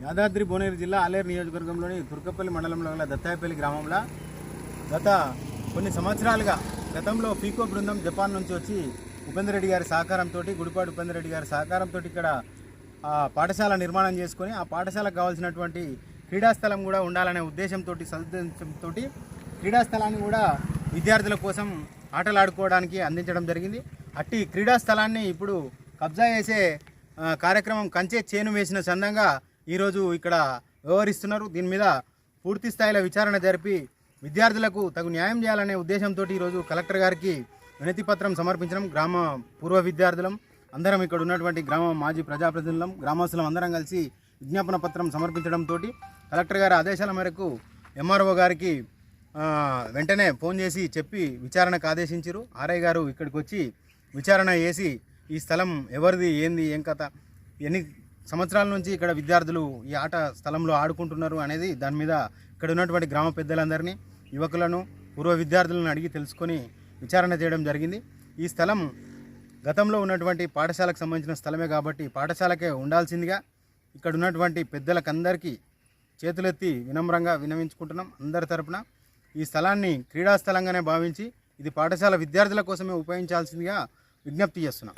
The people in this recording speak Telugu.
యాదాద్రి భువనగిరి జిల్లా ఆలేరు నియోజకవర్గంలోని దుర్గపల్లి మండలంలో గల దత్తాయపల్లి గ్రామంలో గత కొన్ని సంవత్సరాలుగా గతంలో పీకో బృందం జపాన్ నుంచి వచ్చి ఉపేందర్ రెడ్డి గారి సహకారంతో గుడిపాడు ఉపేందర్ రెడ్డి గారి సహకారంతో ఇక్కడ ఆ, పాఠశాల నిర్మాణం చేసుకొని ఆ పాఠశాలకు కావాల్సినటువంటి క్రీడా స్థలం కూడా ఉండాలనే ఉద్దేశంతో సదుద్దేశంతో క్రీడాస్థలాన్ని కూడా విద్యార్థుల కోసం ఆటలు ఆడుకోవడానికి అందించడం జరిగింది. అట్టి క్రీడా స్థలాన్ని ఇప్పుడు కబ్జా చేసే కార్యక్రమం కంచే చేను వేసిన చందంగా ఈరోజు ఇక్కడ వ్యవహరిస్తున్నారు. దీని మీద పూర్తి స్థాయిలో విచారణ జరిపి విద్యార్థులకు తగు న్యాయం చేయాలనే ఉద్దేశంతో ఈరోజు కలెక్టర్ గారికి వినతి పత్రం సమర్పించడం గ్రామ పూర్వ విద్యార్థులం అందరం ఇక్కడ ఉన్నటువంటి గ్రామ మాజీ ప్రజాప్రతినిధులం గ్రామస్తులం అందరం కలిసి విజ్ఞాపన పత్రం సమర్పించడంతో కలెక్టర్ గారి ఆదేశాల మేరకు ఎంఆర్ఓ గారికి వెంటనే ఫోన్ చేసి చెప్పి విచారణకు ఆదేశించారు. ఆర్ఐ గారు ఇక్కడికి వచ్చి విచారణ చేసి ఈ స్థలం ఎవరిది ఏంది ఏం కథ ఎన్ని సంవత్సరాల నుంచి ఇక్కడ విద్యార్థులు ఈ ఆట స్థలంలో ఆడుకుంటున్నారు అనేది దాని మీద ఇక్కడ ఉన్నటువంటి గ్రామ పెద్దలందరినీ యువకులను పూర్వ విద్యార్థులను అడిగి తెలుసుకొని విచారణ చేయడం జరిగింది. ఈ స్థలం గతంలో ఉన్నటువంటి పాఠశాలకు సంబంధించిన స్థలమే కాబట్టి పాఠశాలకే ఉండాల్సిందిగా ఇక్కడ ఉన్నటువంటి పెద్దలకందరికీ చేతులెత్తి వినమ్రంగా వినవించుకుంటున్నాం అందరి తరపున. ఈ స్థలాన్ని క్రీడా స్థలంగానే భావించి ఇది పాఠశాల విద్యార్థుల కోసమే ఉపయోగించాల్సిందిగా విజ్ఞప్తి చేస్తున్నాం.